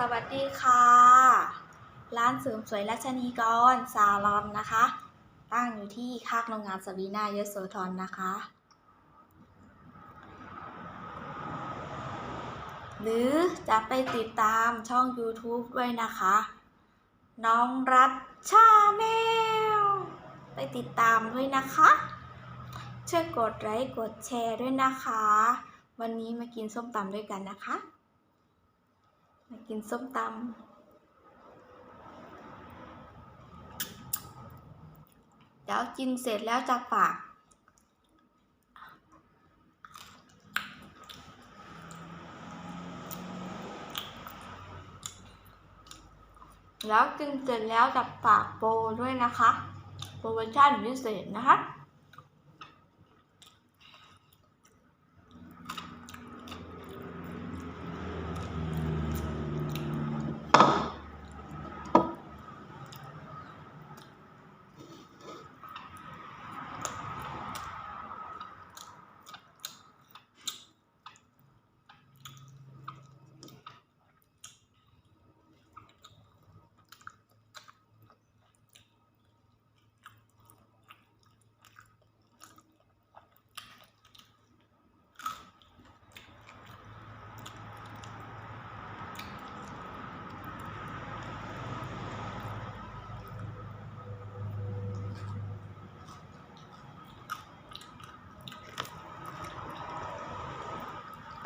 สวัสดีค่ะ ร้านเสริมสวยรัชนีกรซาลอนนะคะ ตั้งอยู่ที่ข้างโรงงานสวีนายโสธรนะคะ หรือจะไปติดตามช่อง YouTube ด้วยนะคะ น้องรัฐชาแนลไปติดตามด้วยนะคะช่วยกดไลค์กดแชร์ด้วยนะคะ วันนี้มากินส้มตำด้วยกันนะคะ มากินส้มตำเดี๋ยวกินเสร็จแล้วจะฝาก แล้วกินเสร็จแล้วจะฝากโปรด้วยนะคะ โปรโมชั่นพิเศษนะคะ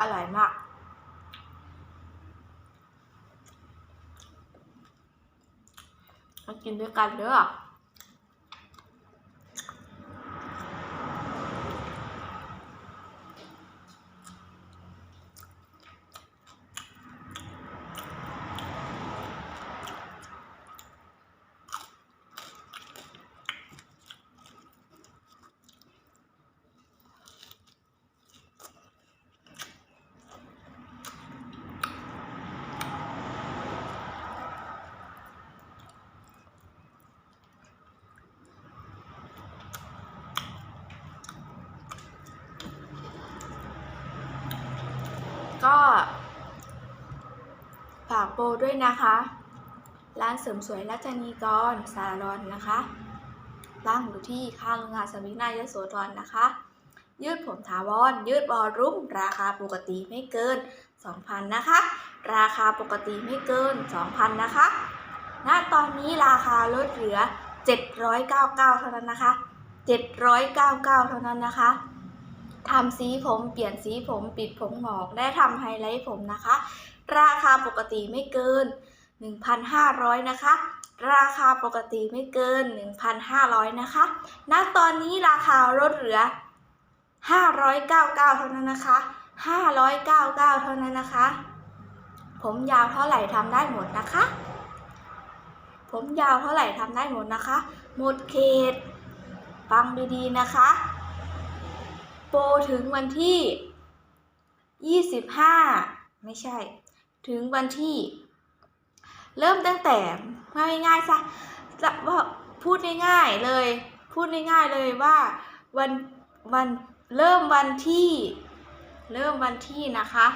อร่อยมาก มากินด้วยกันเด้อ ก็ฝากโปรด้วยนะคะ ร้านเสริมสวยรัชนีกรสารอนนะคะตั้งอยู่ที่ข้างโรงงานสมินายโสธรนะคะ ยืดผมถาวร ยืดบอรุ่ม ราคาปกติไม่เกิน 2,000 นะคะ ราคาปกติไม่เกิน 2,000 นะคะ ณ ตอนนี้ราคาลดเหลือ 799 เท่านั้นนะคะ 799 เท่านั้นนะคะทำสีผม เปลี่ยนสีผม ปิดผมหงอก และทำไฮไลท์ผมนะคะราคาปกติไม่เกิน 1,500 นะคะ ราคาปกติไม่เกิน 1,500 นะคะ ณ ตอนนี้ราคาลดเหลือ 599 เท่านั้นนะคะ 599 เท่านั้นนะคะ ผมยาวเท่าไหร่ทำได้หมดนะคะ ผมยาวเท่าไหร่ทำได้หมดนะคะ หมดเขต ฟังดีๆนะคะ โปรถึงวันที่ 25 ไม่ใช่ ถึงวันที่ เริ่มตั้งแต่ง่ายๆซะจะว่าพูดง่ายๆเลย พูดง่ายๆเลยว่าวันวันเริ่มวันที่ เริ่มวันที่นะคะ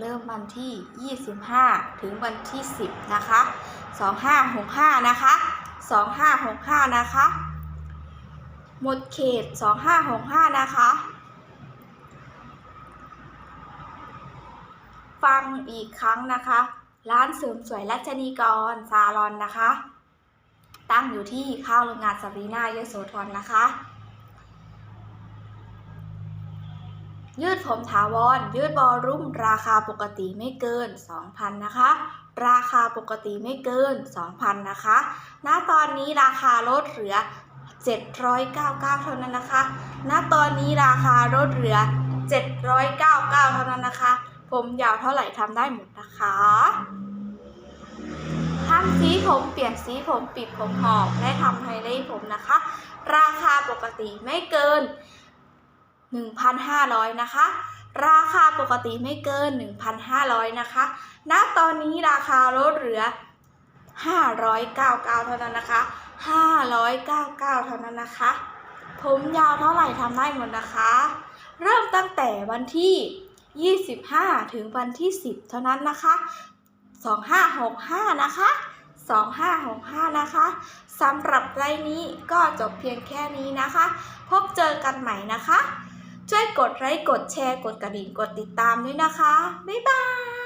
เริ่มวันที่ 25 ถึงวันที่ 10 นะคะ 2565 นะคะ 2565 นะคะ หมดเขต 2565 นะคะ ฟังอีกครั้งนะคะ ร้านเสริมสวยรัชนีกรซาลอนนะคะ ตั้งอยู่ที่ข้าวโรงงานสรีนายโสธรนะคะ ยืดผมถาวร ยืดบอลรุ่มราคาปกติไม่เกิน 2,000 นะคะ ราคาปกติไม่เกิน 2,000 นะคะ ณ ตอนนี้ราคาลดเหลือ 799 เท่านั้นนะคะ ณ ตอนนี้ราคาลดเหลือ 799 เท่านั้นนะคะ ผมยาวเท่าไหร่ทำได้หมดนะคะทำสีผมเปลี่ยนสีผมปิดผมหอกและทำไฮไลท์ผมนะคะ ราคาปกติไม่เกิน 1,500 นะคะ ราคาปกติไม่เกิน 1,500 นะคะณตอนนี้ราคาลดเหลือ 599 เท่านั้นนะคะ 599 เท่านั้นนะคะ ผมยาวเท่าไหร่ทำได้หมดนะคะ เริ่มตั้งแต่วันที่ 25 ถึงวันที่ 10 เท่านั้นนะคะ2565 นะคะ 2565 นะคะสำหรับไลน์นี้ก็จบเพียงแค่นี้นะคะ พบเจอกันใหม่นะคะ ช่วยกดไลค์กดแชร์กดกระดิ่งกดติดตามด้วยนะคะ บ๊ายบาย